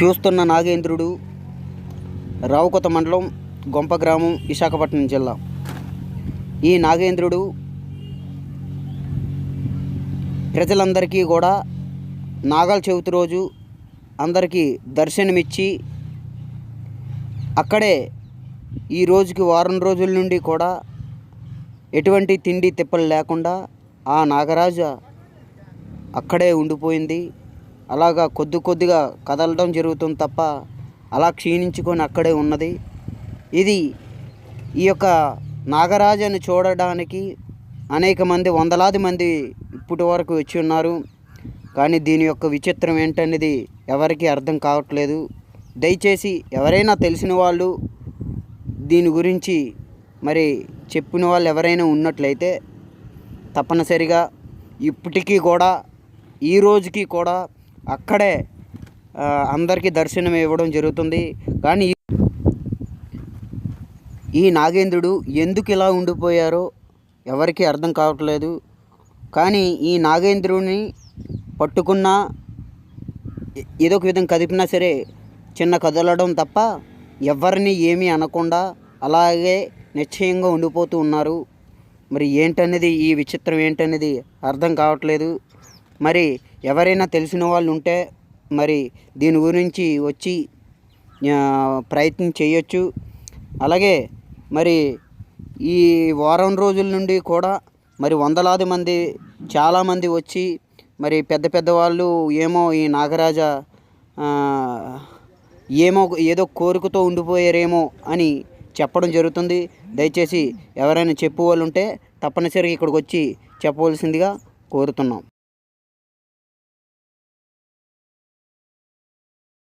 చూస్తున్న నాగేంద్రుడు రావుకొత మండలం గొంప గ్రామం విశాఖపట్నం జిల్లా. ఈ నాగేంద్రుడు ప్రజలందరికీ కూడా నాగాల చవితి రోజు అందరికీ దర్శనమిచ్చి అక్కడే ఈ రోజుకి వారం రోజుల నుండి కూడా ఎటువంటి తిండి తిప్పలు లేకుండా ఆ నాగరాజ అక్కడే ఉండిపోయింది. అలాగా కొద్ది కొద్దిగా కదలడం జరుగుతుంది తప్ప అలా క్షీణించుకొని అక్కడే ఉన్నది. ఇది ఈ యొక్క నాగరాజను చూడడానికి అనేక మంది వందలాది మంది ఇప్పటి వరకు వచ్చి ఉన్నారు. కానీ దీని యొక్క విచిత్రం ఏంటనేది ఎవరికీ అర్థం కావట్లేదు. దయచేసి ఎవరైనా తెలిసిన వాళ్ళు దీని గురించి మరి చెప్పిన వాళ్ళు ఎవరైనా ఉన్నట్లయితే తప్పనిసరిగా ఇప్పటికీ కూడా ఈ రోజుకి కూడా అక్కడే అందరికీ దర్శనం ఇవ్వడం జరుగుతుంది. కానీ ఈ- నాగేంద్రుడు ఎందుకు ఇలా ఉండిపోయారో ఎవరికీ అర్థం కావట్లేదు. కానీ ఈ నాగేంద్రుని పట్టుకున్నా ఏదో ఒక విధంగా కదిపినా సరే చిన్న కదలడం తప్ప ఎవరిని ఏమీ అనకుండా అలాగే నిశ్చయంగా ఉండిపోతూ ఉన్నారు. మరి ఏంటనేది ఈ విచిత్రం ఏంటనేది అర్థం కావట్లేదు. మరి ఎవరైనా తెలిసిన వాళ్ళు ఉంటే మరి దీని గురించి వచ్చి ప్రయత్నం చేయొచ్చు. అలాగే మరి ఈ వారం రోజుల నుండి కూడా మరి వందలాది మంది చాలామంది వచ్చి మరి పెద్ద పెద్ద వాళ్ళు ఏమో ఈ నాగరాజ ఏమో ఏదో కోరికతో ఉండిపోయారేమో అని చెప్పడం జరుగుతుంది. దయచేసి ఎవరైనా చెప్పు వాళ్ళు ఉంటే తప్పనిసరిగా ఇక్కడికి వచ్చి చెప్పవలసిందిగా కోరుతున్నాం.